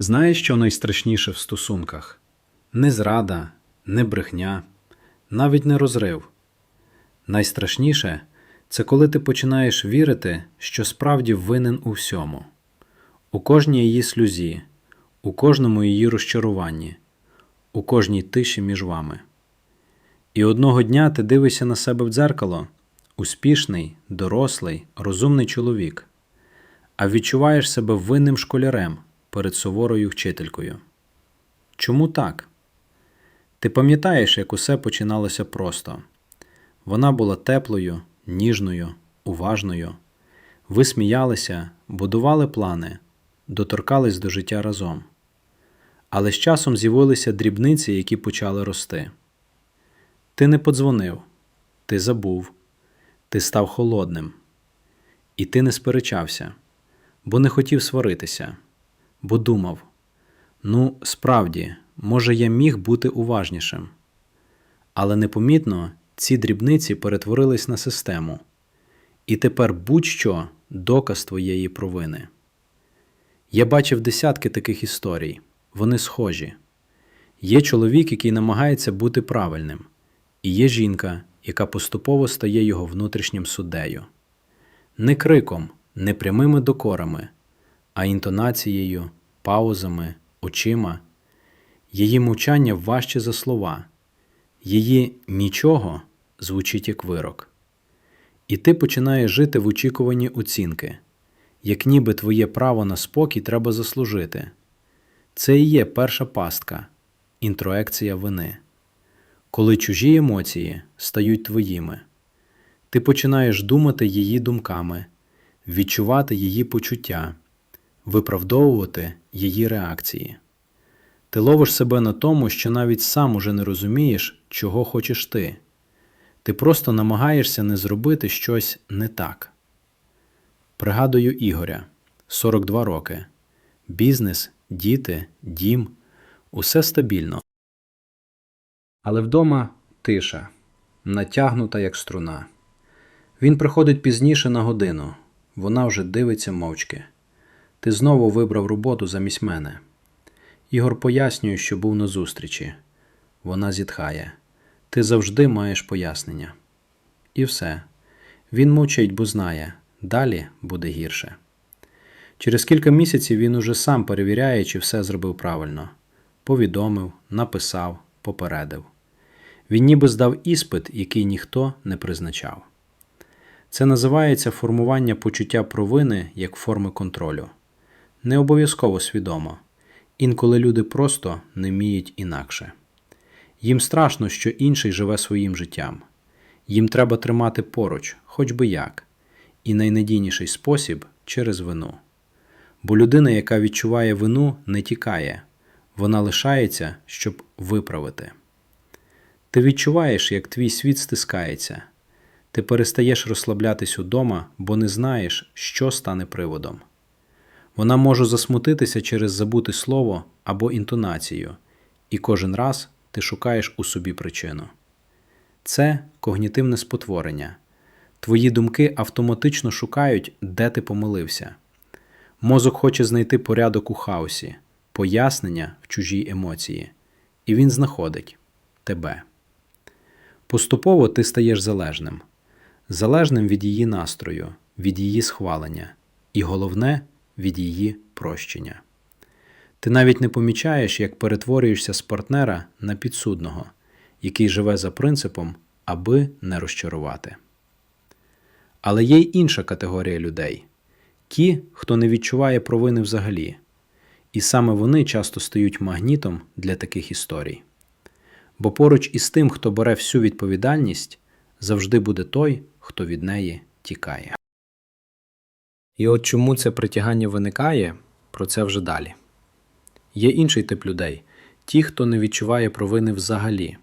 Знаєш, що найстрашніше в стосунках? Не зрада, не брехня, навіть не розрив. Найстрашніше це коли ти починаєш вірити, що справді винен у всьому, у кожній її сльозі, у кожному її розчаруванні, у кожній тиші між вами. І одного дня ти дивишся на себе в дзеркало успішний, дорослий, розумний чоловік, а відчуваєш себе винним школярем перед суворою вчителькою. Чому так? Ти пам'ятаєш, як усе починалося просто. Вона була теплою, ніжною, уважною. Ви сміялися, будували плани, доторкались до життя разом. Але з часом з'явилися дрібниці, які почали рости. Ти не подзвонив, ти забув, ти став холодним. І ти не сперечався, бо не хотів сваритися, бо думав: ну, справді, може, я міг бути уважнішим. Але непомітно ці дрібниці перетворились на систему, і тепер будь-що доказ твоєї провини. Я бачив десятки таких історій, вони схожі. Є чоловік, який намагається бути правильним, і є жінка, яка поступово стає його внутрішнім суддею. Не криком, не прямими докорами, а інтонацією, паузами, очима. Її мовчання важче за слова, її нічого звучить як вирок. І ти починаєш жити в очікуванні оцінки, як ніби твоє право на спокій треба заслужити. Це і є перша пастка інтроекція вини, коли чужі емоції стають твоїми. Ти починаєш думати її думками, відчувати її почуття, виправдовувати її реакції. Ти ловиш себе на тому, що навіть сам уже не розумієш, чого хочеш ти. Ти просто намагаєшся не зробити щось не так. Пригадую Ігоря 42 роки. Бізнес, діти, дім усе стабільно. Але вдома тиша, натягнута як струна. Він приходить пізніше на годину. Вона вже дивиться мовчки. Ти знову вибрав роботу замість мене. Ігор пояснює, що був на зустрічі. Вона зітхає. Ти завжди маєш пояснення. І все. Він мовчить, бо знає, далі буде гірше. Через кілька місяців він уже сам перевіряє, чи все зробив правильно. Повідомив, написав, попередив. Він ніби здав іспит, який ніхто не призначав. Це називається формування почуття провини як форми контролю. Не обов'язково свідомо. Інколи люди просто не вміють інакше. Їм страшно, що інший живе своїм життям. Їм треба тримати поруч, хоч би як, і найнадійніший спосіб через вину. Бо людина, яка відчуває вину, не тікає, вона лишається, щоб виправити. Ти відчуваєш, як твій світ стискається, ти перестаєш розслаблятись удома, бо не знаєш, що стане приводом. Вона може засмутитися через забуте слово або інтонацію, і кожен раз ти шукаєш у собі причину. Це когнітивне спотворення. Твої думки автоматично шукають, де ти помилився. Мозок хоче знайти порядок у хаосі, пояснення в чужій емоції, і він знаходить тебе. Поступово ти стаєш залежним, залежним від її настрою, від її схвалення, і головне від її прощення. Ти навіть не помічаєш, як перетворюєшся з партнера на підсудного, який живе за принципом, аби не розчарувати. Але є й інша категорія людей ті, хто не відчуває провини взагалі, і саме вони часто стають магнітом для таких історій. Бо поруч із тим, хто бере всю відповідальність, завжди буде той, хто від неї тікає. І от чому це притягання виникає, про це вже далі. Є інший тип людей ті, хто не відчуває провини взагалі.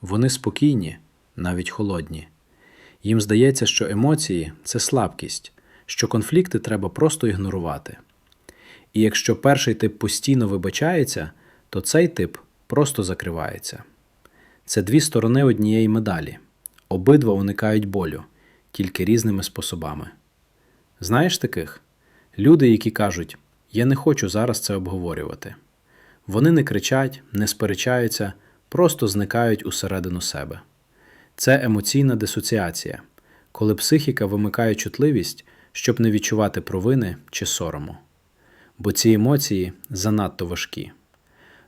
Вони спокійні, навіть холодні. Їм здається, що емоції це слабкість, що конфлікти треба просто ігнорувати. І якщо перший тип постійно вибачається, то цей тип просто закривається. Це дві сторони однієї медалі. Обидва уникають болю, тільки різними способами. Знаєш таких? Люди, які кажуть: Я не хочу зараз це обговорювати. Вони не кричать, не сперечаються, просто зникають усередину себе. Це емоційна дисоціація, коли психіка вимикає чутливість, щоб не відчувати провини чи сорому. Бо ці емоції занадто важкі.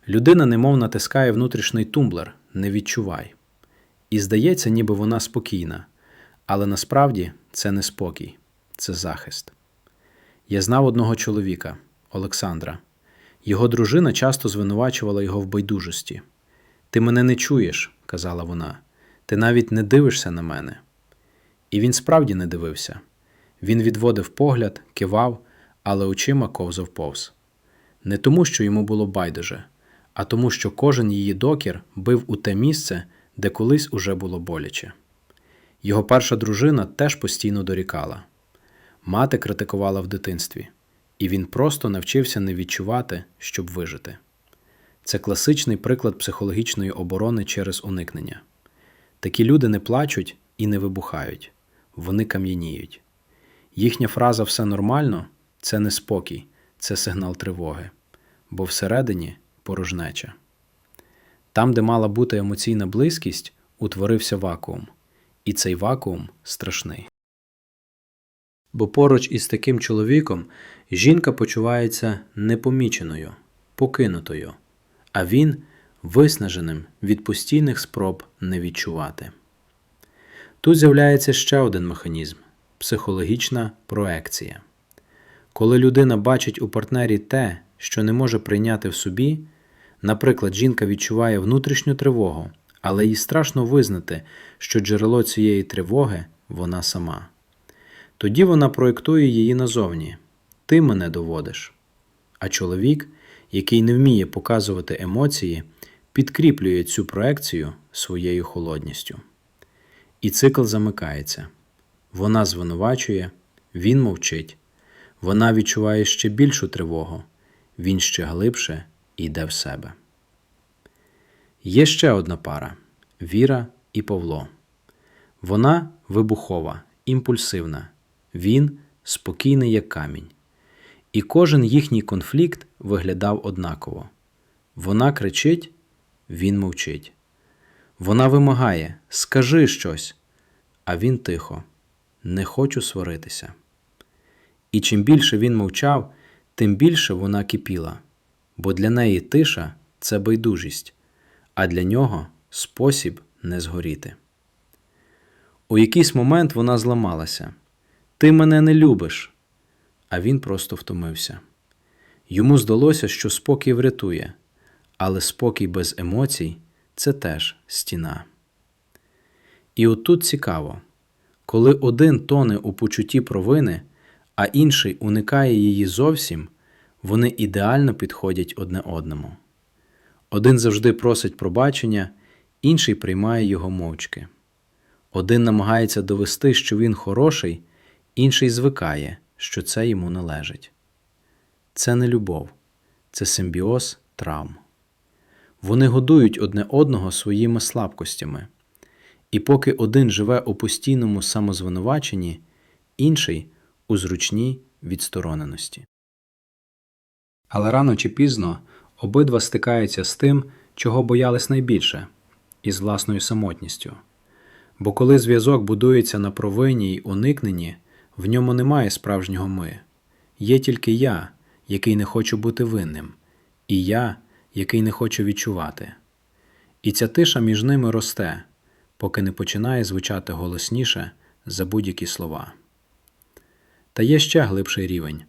Людина немов натискає внутрішній тумблер, не відчувай. І здається, ніби вона спокійна, але насправді це не спокій, це захист. Я знав одного чоловіка, Олександра. Його дружина часто звинувачувала його в байдужості. Ти мене не чуєш, казала вона, ти навіть не дивишся на мене. І він справді не дивився. Він відводив погляд, кивав, але очима ковзав повз. Не тому, що йому було байдуже, а тому, що кожен її докір бив у те місце, де колись уже було боляче. Його перша дружина теж постійно дорікала. Мати критикувала в дитинстві, і він просто навчився не відчувати, щоб вижити. Це класичний приклад психологічної оборони через уникнення. Такі люди не плачуть і не вибухають, вони кам'яніють. Їхня фраза все нормально це не спокій, це сигнал тривоги, бо всередині порожнеча. Там, де мала бути емоційна близькість, утворився вакуум, і цей вакуум страшний. Бо поруч із таким чоловіком жінка почувається непоміченою, покинутою, а він виснаженим від постійних спроб не відчувати. Тут з'являється ще один механізм психологічна проекція. Коли людина бачить у партнері те, що не може прийняти в собі, наприклад, жінка відчуває внутрішню тривогу, але їй страшно визнати, що джерело цієї тривоги вона сама. Тоді вона проєктує її назовні ти мене доводиш. А чоловік, який не вміє показувати емоції, підкріплює цю проекцію своєю холодністю. І цикл замикається. Вона звинувачує, він мовчить, вона відчуває ще більшу тривогу, він ще глибше йде в себе. Є ще одна пара Віра і Павло. Вона вибухова, імпульсивна, він спокійний, як камінь. І кожен їхній конфлікт виглядав однаково. Вона кричить, він мовчить. Вона вимагає Скажи щось, а він тихо, не хочу сваритися. І чим більше він мовчав, тим більше вона кипіла, бо для неї тиша це байдужість, а для нього спосіб не згоріти. У якийсь момент вона зламалася Ти мене не любиш. А він просто втомився. Йому здалося, що спокій врятує, але спокій без емоцій це теж стіна. І отут цікаво, коли один тоне у почутті провини, а інший уникає її зовсім, вони ідеально підходять одне одному. Один завжди просить пробачення, інший приймає його мовчки. Один намагається довести, що він хороший, інший звикає, що це йому належить. Це не любов, це симбіоз травм. Вони годують одне одного своїми слабкостями, і поки один живе у постійному самозвинуваченні, інший у зручній відстороненості. Але рано чи пізно обидва стикаються з тим, чого боялись найбільше, із власною самотністю. Бо коли зв'язок будується на провині й уникненні, в ньому немає справжнього ми. Є тільки я, який не хочу бути винним, і я, який не хочу відчувати. І ця тиша між ними росте, поки не починає звучати голосніше за будь-які слова. Та є ще глибший рівень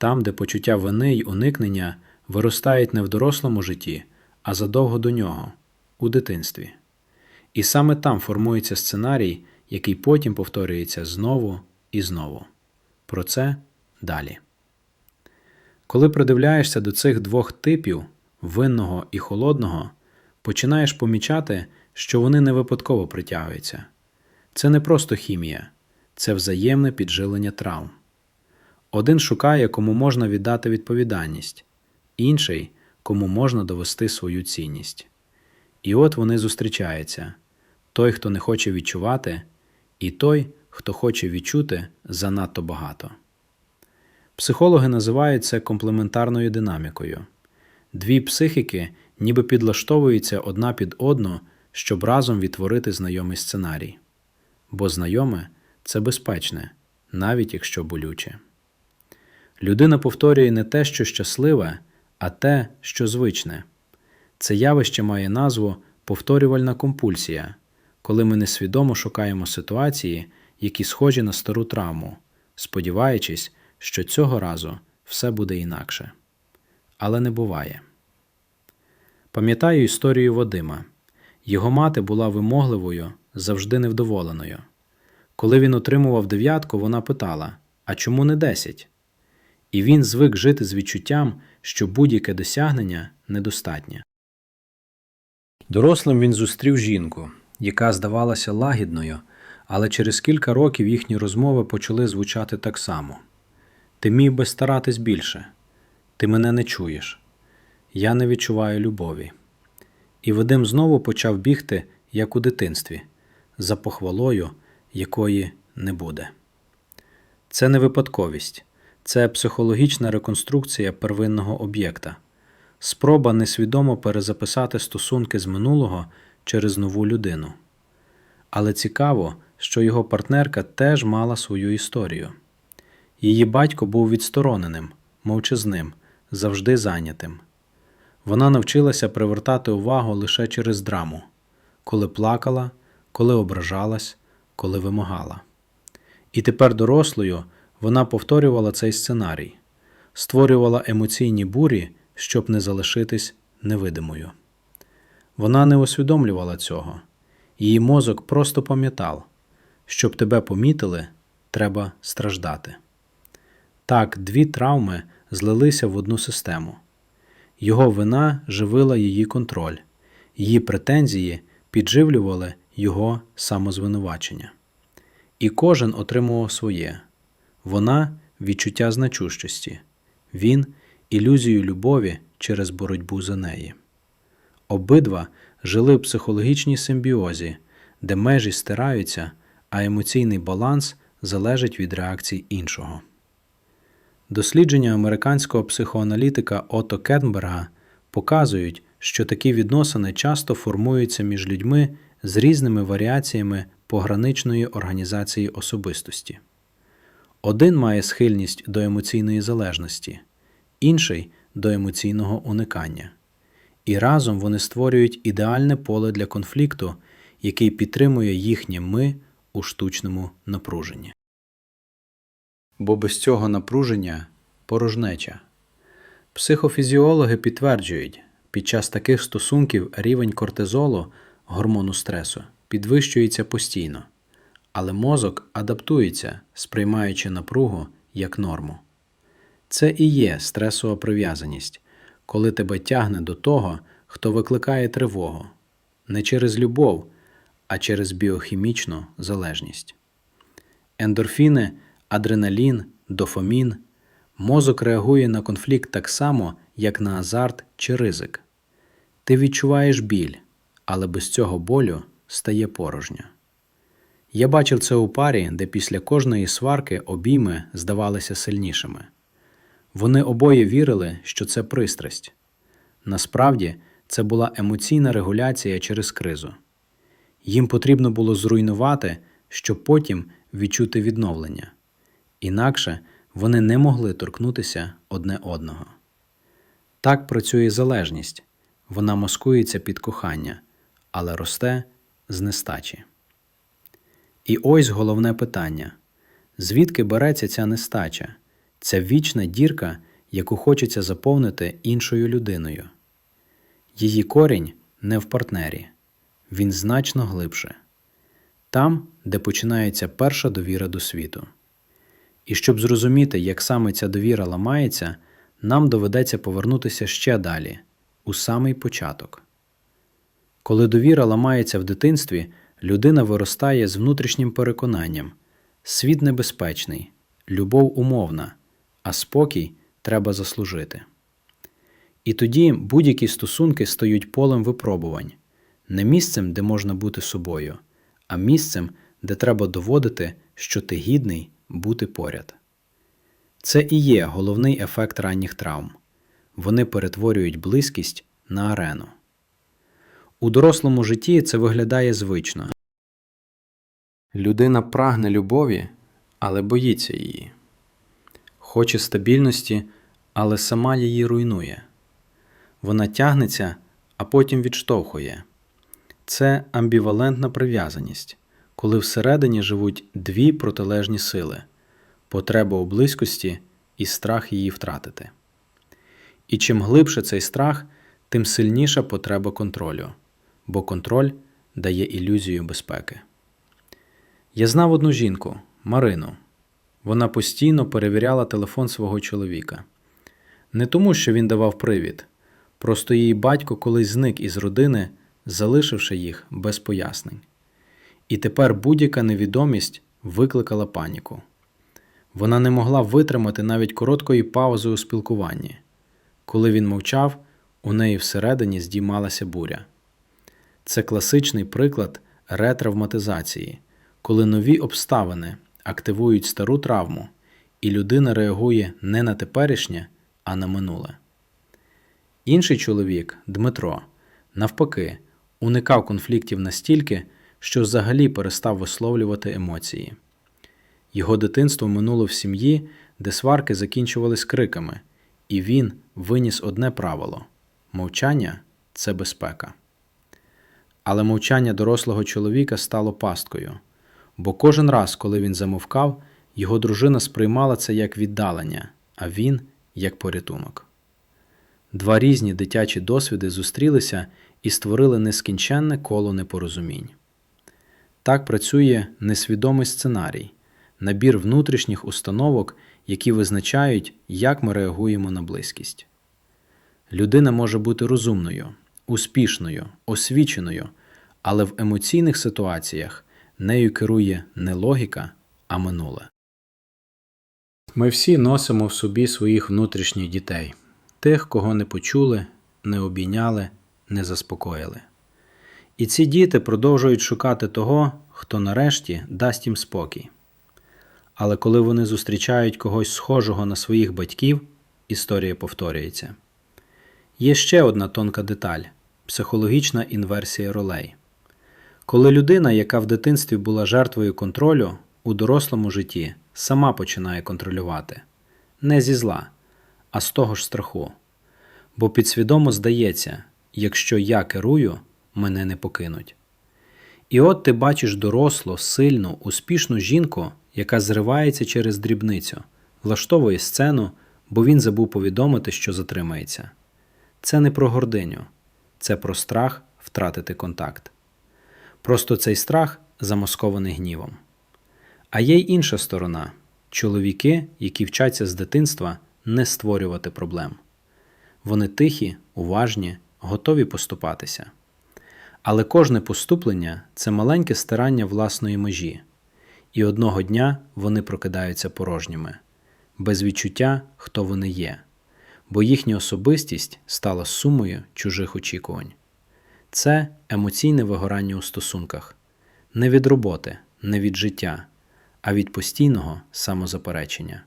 там, де почуття вини й уникнення виростають не в дорослому житті, а задовго до нього, у дитинстві. І саме там формується сценарій, який потім повторюється знову і знову. Про це далі. Коли придивляєшся до цих двох типів винного і холодного, починаєш помічати, що вони не випадково притягуються. Це не просто хімія, це взаємне піджилення травм. Один шукає, кому можна віддати відповідальність, інший кому можна довести свою цінність. І от вони зустрічаються той, хто не хоче відчувати, і той, хто хоче відчути занадто багато. Психологи називають це комплементарною динамікою. Дві психіки ніби підлаштовуються одна під одну, щоб разом відтворити знайомий сценарій. Бо знайоме це безпечне, навіть якщо болюче. Людина повторює не те, що щасливе, а те, що звичне. Це явище має назву повторювальна компульсія, коли ми несвідомо шукаємо ситуації, які схожі на стару травму, сподіваючись, що цього разу все буде інакше. Але не буває. Пам'ятаю історію Вадима. Його мати була вимогливою, завжди невдоволеною. Коли він отримував дев'ятку, вона питала: А чому не десять? І він звик жити з відчуттям, що будь-яке досягнення недостатнє. Дорослим він зустрів жінку, яка здавалася лагідною, але через кілька років їхні розмови почали звучати так само: Ти міг би старатись більше, ти мене не чуєш, я не відчуваю любові. І Вадим знову почав бігти, як у дитинстві, за похвалою, якої не буде. Це не випадковість, це психологічна реконструкція первинного об'єкта, спроба несвідомо перезаписати стосунки з минулого через нову людину. Але цікаво, що його партнерка теж мала свою історію. Її батько був відстороненим, мовчазним, завжди зайнятим. Вона навчилася привертати увагу лише через драму, коли плакала, коли ображалась, коли вимагала. І тепер дорослою вона повторювала цей сценарій, створювала емоційні бурі, щоб не залишитись невидимою. Вона не усвідомлювала цього, її мозок просто пам'ятав, щоб тебе помітили, треба страждати. Так, дві травми злилися в одну систему. Його вина живила її контроль, її претензії підживлювали його самозвинувачення. І кожен отримував своє вона відчуття значущості, він ілюзію любові через боротьбу за неї. Обидва жили в психологічній симбіозі, де межі стираються, а емоційний баланс залежить від реакцій іншого. Дослідження американського психоаналітика Ото Кетнберга показують, що такі відносини часто формуються між людьми з різними варіаціями пограничної організації особистості. Один має схильність до емоційної залежності, інший до емоційного уникання. І разом вони створюють ідеальне поле для конфлікту, який підтримує їхнє ми у штучному напруженні. Бо без цього напруження порожнеча. Психофізіологи підтверджують, під час таких стосунків рівень кортизолу, гормону стресу, підвищується постійно, але мозок адаптується, сприймаючи напругу як норму. Це і є стресова прив'язаність, коли тебе тягне до того, хто викликає тривогу, не через любов, а через біохімічну залежність. Ендорфіни, адреналін, дофамін мозок реагує на конфлікт так само, як на азарт чи ризик. Ти відчуваєш біль, але без цього болю стає порожньо. Я бачив це у парі, де після кожної сварки обійми здавалися сильнішими. Вони обоє вірили, що це пристрасть. Насправді, це була емоційна регуляція через кризу. Їм потрібно було зруйнувати, щоб потім відчути відновлення. Інакше вони не могли торкнутися одне одного. Так працює залежність вона маскується під кохання, але росте з нестачі. І ось головне питання звідки береться ця нестача, ця вічна дірка, яку хочеться заповнити іншою людиною? Її корінь не в партнері, він значно глибше там, де починається перша довіра до світу. І щоб зрозуміти, як саме ця довіра ламається, нам доведеться повернутися ще далі, у самий початок. Коли довіра ламається в дитинстві, людина виростає з внутрішнім переконанням світ небезпечний, любов умовна, а спокій треба заслужити. І тоді будь-які стосунки стають полем випробувань, не місцем, де можна бути собою, а місцем, де треба доводити, що ти гідний бути поряд. Це і є головний ефект ранніх травм. Вони перетворюють близькість на арену. У дорослому житті це виглядає звично. Людина прагне любові, але боїться її. Хоче стабільності, але сама її руйнує. Вона тягнеться, а потім відштовхує. Це амбівалентна прив'язаність, коли всередині живуть дві протилежні сили потреба у близькості і страх її втратити. І чим глибше цей страх, тим сильніша потреба контролю, бо контроль дає ілюзію безпеки. Я знав одну жінку, Марину. Вона постійно перевіряла телефон свого чоловіка. Не тому, що він давав привід, просто її батько колись зник із родини, залишивши їх без пояснень. І тепер будь-яка невідомість викликала паніку. Вона не могла витримати навіть короткої паузи у спілкуванні. Коли він мовчав, у неї всередині здіймалася буря. Це класичний приклад ретравматизації, коли нові обставини активують стару травму, і людина реагує не на теперішнє, а на минуле. Інший чоловік, Дмитро, навпаки, уникав конфліктів настільки, що взагалі перестав висловлювати емоції. Його дитинство минуло в сім'ї, де сварки закінчувались криками, і він виніс одне правило мовчання це безпека. Але мовчання дорослого чоловіка стало пасткою, бо кожен раз, коли він замовкав, його дружина сприймала це як віддалення, а він як порятунок. Два різні дитячі досвіди зустрілися і створили нескінченне коло непорозумінь. Так працює несвідомий сценарій, набір внутрішніх установок, які визначають, як ми реагуємо на близькість. Людина може бути розумною, успішною, освіченою, але в емоційних ситуаціях нею керує не логіка, а минуле. Ми всі носимо в собі своїх внутрішніх дітей, тих, кого не почули, не обійняли, не заспокоїли. І ці діти продовжують шукати того, хто нарешті дасть їм спокій. Але коли вони зустрічають когось схожого на своїх батьків, історія повторюється. Є ще одна тонка деталь психологічна інверсія ролей. Коли людина, яка в дитинстві була жертвою контролю, у дорослому житті сама починає контролювати не зі зла, а з того ж страху. Бо підсвідомо здається, якщо я керую, мене не покинуть. І от ти бачиш дорослу, сильну, успішну жінку, яка зривається через дрібницю, влаштовує сцену, бо він забув повідомити, що затримається. Це не про гординю, це про страх втратити контакт. Просто цей страх замаскований гнівом. А є й інша сторона чоловіки, які вчаться з дитинства не створювати проблем. Вони тихі, уважні, готові поступатися. Але кожне поступлення це маленьке стирання власної межі, і одного дня вони прокидаються порожніми, без відчуття, хто вони є, бо їхня особистість стала сумою чужих очікувань. Це емоційне вигорання у стосунках, не від роботи, не від життя, а від постійного самозаперечення.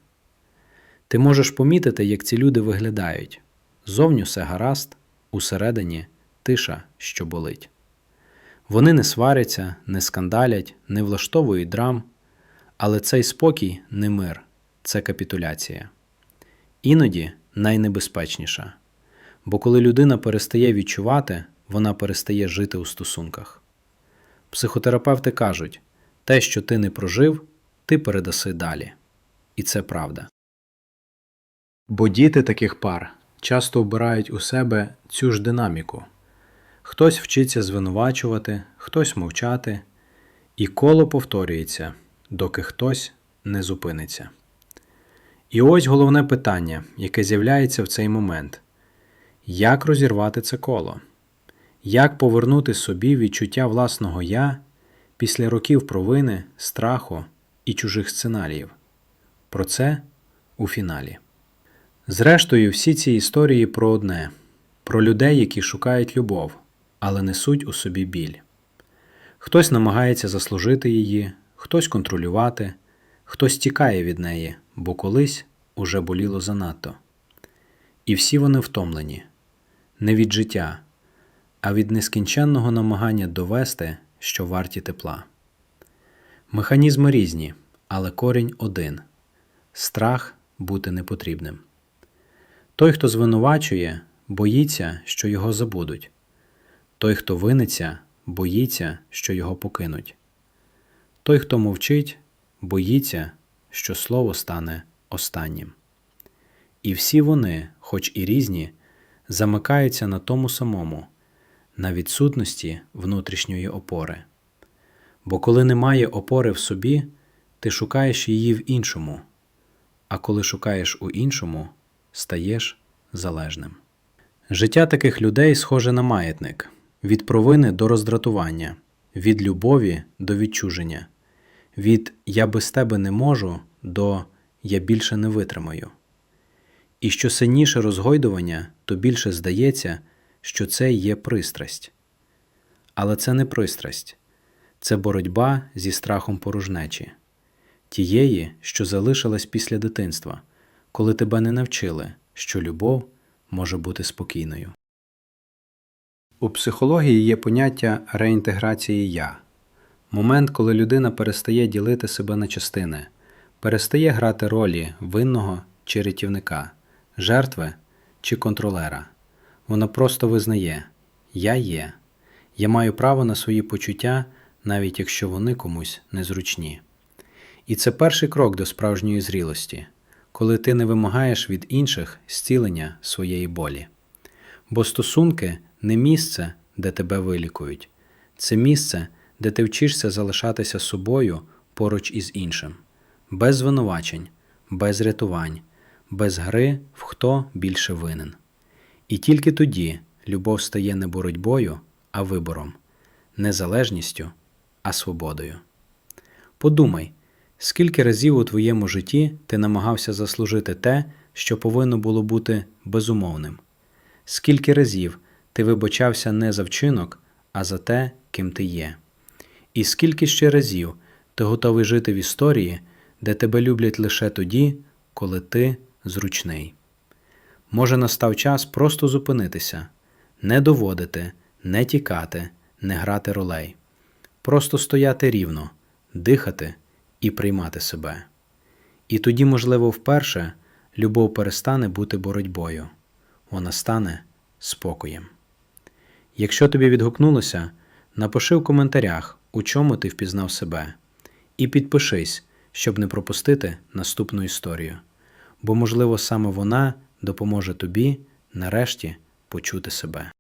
Ти можеш помітити, як ці люди виглядають зовню все гаразд, усередині тиша, що болить. Вони не сваряться, не скандалять, не влаштовують драм, але цей спокій не мир, це капітуляція. Іноді найнебезпечніша, бо коли людина перестає відчувати, вона перестає жити у стосунках. Психотерапевти кажуть, те, що ти не прожив, ти передаси далі. І це правда. Бо діти таких пар часто обирають у себе цю ж динаміку. Хтось вчиться звинувачувати, хтось мовчати, і коло повторюється, доки хтось не зупиниться. І ось головне питання, яке з'являється в цей момент як розірвати це коло? Як повернути собі відчуття власного я після років провини, страху і чужих сценаріїв? Про це у фіналі. Зрештою, всі ці історії про одне про людей, які шукають любов, але несуть у собі біль. Хтось намагається заслужити її, хтось контролювати, хтось тікає від неї, бо колись уже боліло занадто. І всі вони втомлені не від життя, а від нескінченного намагання довести, що варті тепла. Механізми різні, але корінь один страх бути непотрібним. Той, хто звинувачує, боїться, що його забудуть. Той, хто виниться, боїться, що його покинуть. Той, хто мовчить, боїться, що слово стане останнім. І всі вони, хоч і різні, замикаються на тому самому, на відсутності внутрішньої опори. Бо коли немає опори в собі, ти шукаєш її в іншому, а коли шукаєш у іншому, стаєш залежним. Життя таких людей схоже на маятник від провини до роздратування, від любові до відчуження, від я без тебе не можу до я більше не витримаю. І що сильніше розгойдування, то більше здається, що це є пристрасть. Але це не пристрасть, це боротьба зі страхом порожнечі, тієї, що залишилась після дитинства, коли тебе не навчили, що любов може бути спокійною. У психології є поняття реінтеграції я момент, коли людина перестає ділити себе на частини, перестає грати ролі винного чи рятівника, жертви чи контролера. Вона просто визнає Я є, я маю право на свої почуття, навіть якщо вони комусь незручні. І це перший крок до справжньої зрілості, коли ти не вимагаєш від інших зцілення своєї болі. Бо стосунки не місце, де тебе вилікують, це місце, де ти вчишся залишатися собою поруч із іншим, без звинувачень, без рятувань, без гри в хто більше винен. І тільки тоді любов стає не боротьбою, а вибором, не залежністю, а свободою. Подумай, скільки разів у твоєму житті ти намагався заслужити те, що повинно було бути безумовним, скільки разів ти вибачався не за вчинок, а за те, ким ти є, і скільки ще разів ти готовий жити в історії, де тебе люблять лише тоді, коли ти зручний. Може, настав час просто зупинитися, не доводити, не тікати, не грати ролей, просто стояти рівно, дихати і приймати себе. І тоді, можливо, вперше любов перестане бути боротьбою, вона стане спокоєм. Якщо тобі відгукнулося, напиши в коментарях, у чому ти впізнав себе, і підпишись, щоб не пропустити наступну історію, бо, можливо, саме вона допоможе тобі нарешті почути себе.